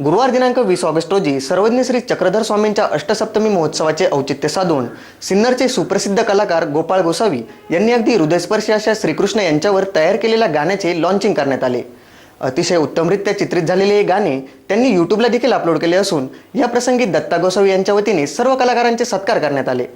गुरुवार दिनांक वीस ऑगस्ट रोजी सर्वज्ञ श्री चक्रधर स्वामींच्या अष्टसप्तमी महोत्सवाचे औचित्य साधून सिन्नरचे सुप्रसिद्ध कलाकार गोपाळ गोसावी यांनी अगदी हृदयस्पर्शी अशा श्रीकृष्ण यांच्यावर तयार केलेल्या गाण्याचे लॉन्चिंग करण्यात आले. अतिशय उत्तमरित्या चित्रित झालेले हे गाणे त्यांनी यूट्यूबला देखील अपलोड केले असून या प्रसंगी दत्ता गोसावी यांच्या वतीने सर्व कलाकारांचे सत्कार करण्यात आले.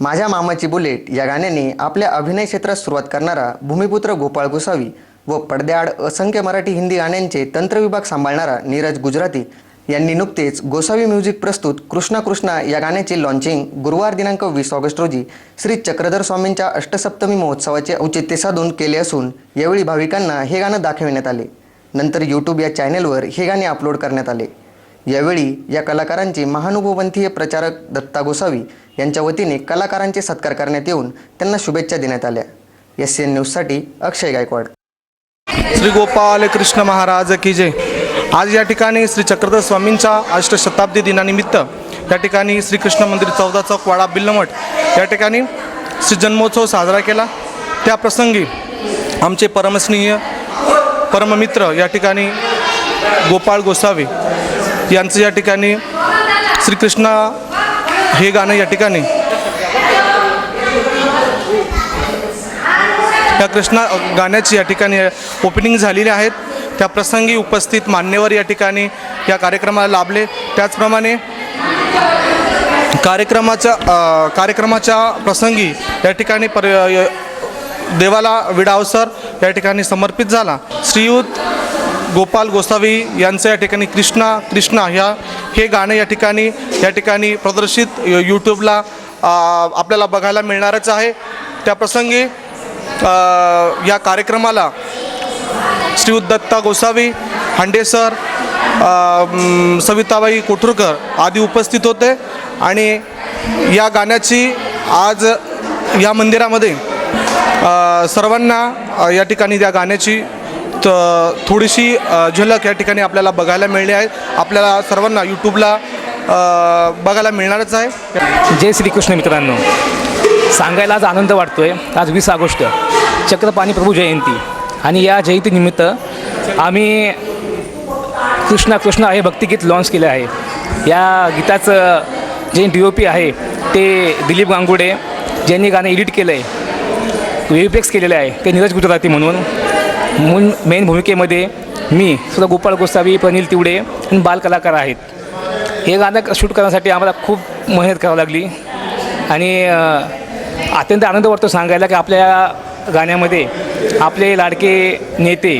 माझ्या मामाची बुलेट या गाण्याने आपल्या अभिनय क्षेत्रात सुरुवात करणारा भूमिपुत्र गोपाळ गोसावी व पडद्याआड असंख्य मराठी हिंदी गाण्यांचे तंत्रविभाग सांभाळणारा नीरज गुजराती यांनी नुकतेच गोसावी म्युझिक प्रस्तुत कृष्णा कृष्णा या गाण्याचे लॉन्चिंग गुरुवार दिनांक वीस ऑगस्ट रोजी श्री चक्रधर स्वामींच्या अष्टसप्तमी महोत्सवाचे औचित्य साधून केले असून यावेळी भाविकांना हे गाणं दाखविण्यात आले. नंतर यूट्यूब या चॅनेलवर हे गाणे अपलोड करण्यात आले. यावेळी या कलाकारांचे महानुभवपंथीय प्रचारक दत्ता गोसावी यांच्या वतीने कलाकारांचे सत्कार करण्यात येऊन त्यांना शुभेच्छा देण्यात आल्या. एस एन न्यूजसाठी अक्षय गायकवाड. श्री गोपाल कृष्ण महाराज की जय। आज या ठिकाणी श्री चक्रधर स्वामींच्या अष्टशताब्दी दिनानिमित्त या ठिकाणी श्रीकृष्ण मंदिर चौदा चौक वाडा बिल्लमठ या ठिकाणी श्री जन्मोत्सव साजरा केला. त्या प्रसंगी आमचे परमस्नेहीय परममित्र या ठिकाणी गोपाळ गोसावी यांचं या ठिकाणी श्रीकृष्ण हे गाणं या ठिकाणी या कृष्णा गाण्याची या ठिकाणी ओपनिंग झालेली आहेत. त्या प्रसंगी उपस्थित मान्यवर या ठिकाणी या कार्यक्रमाला लाभले. त्याचप्रमाणे कार्यक्रमाच्या कार्यक्रमाच्या प्रसंगी या ठिकाणी पर य- देवाला विडावसर या ठिकाणी समर्पित झाला. श्रीयुत गोपाल गोसावी यांचं या ठिकाणी कृष्णा कृष्णा ह्या हे गाणं या ठिकाणी या ठिकाणी प्रदर्शित यूट्यूबला आपल्याला बघायला मिळणारच आहे. त्या प्रसंगी या कार्यक्रमाला श्री दत्ता गोसावी हांडेसर सविताबाई कोठुरकर आदी उपस्थित होते. आणि या गाण्याची आज या मंदिरामध्ये सर्वांना या ठिकाणी त्या गाण्याची त थोडीशी झलक या ठिकाणी आपल्याला बघायला मिळली आहे. आपल्याला सर्वांना यूट्यूबला बघायला मिळणारच आहे. जय श्रीकृष्ण मित्रांनो. सांगायला आज आनंद आहे आज वीस ऑगस्ट. चक्रपाणी प्रभू जयंती. आणि या जयंतीनिमित्त आम्ही कृष्णा कृष्णा हे भक्तिगीत लॉन्च केले आहे. या गीताचं जे डी ओ पी आहे ते दिलीप गांगुडे ज्यांनी गाणं एडिट केलं आहे वेवपेक्स केलेलं आहे ते नीरज गुजराती म्हणून. मून मेन भूमिकेमध्ये मी सुद्धा गोपाळ गोसावी प्रनिल तिवडे आणि बालकलाकार आहेत. हे गाणं शूट करण्यासाठी आम्हाला खूप मेहनत करावी लागली. आणि अत्यंत आनंद वाटतो सांगायला की आपल्या गाण्यामध्ये आपले लाडके नेते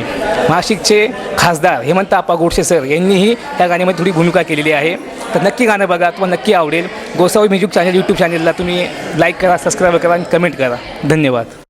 नाशिकचे खासदार हेमंत आप्पा गोडसे सर यांनीही या गाण्यामध्ये थोडी भूमिका केलेली आहे. तर नक्की गाणं बघा तुम्हाला नक्की आवडेल. गोसावी म्युझिक चॅनल यूट्यूब चॅनलला तुम्ही लाईक करा सबस्क्राईब करा आणि कमेंट करा. धन्यवाद.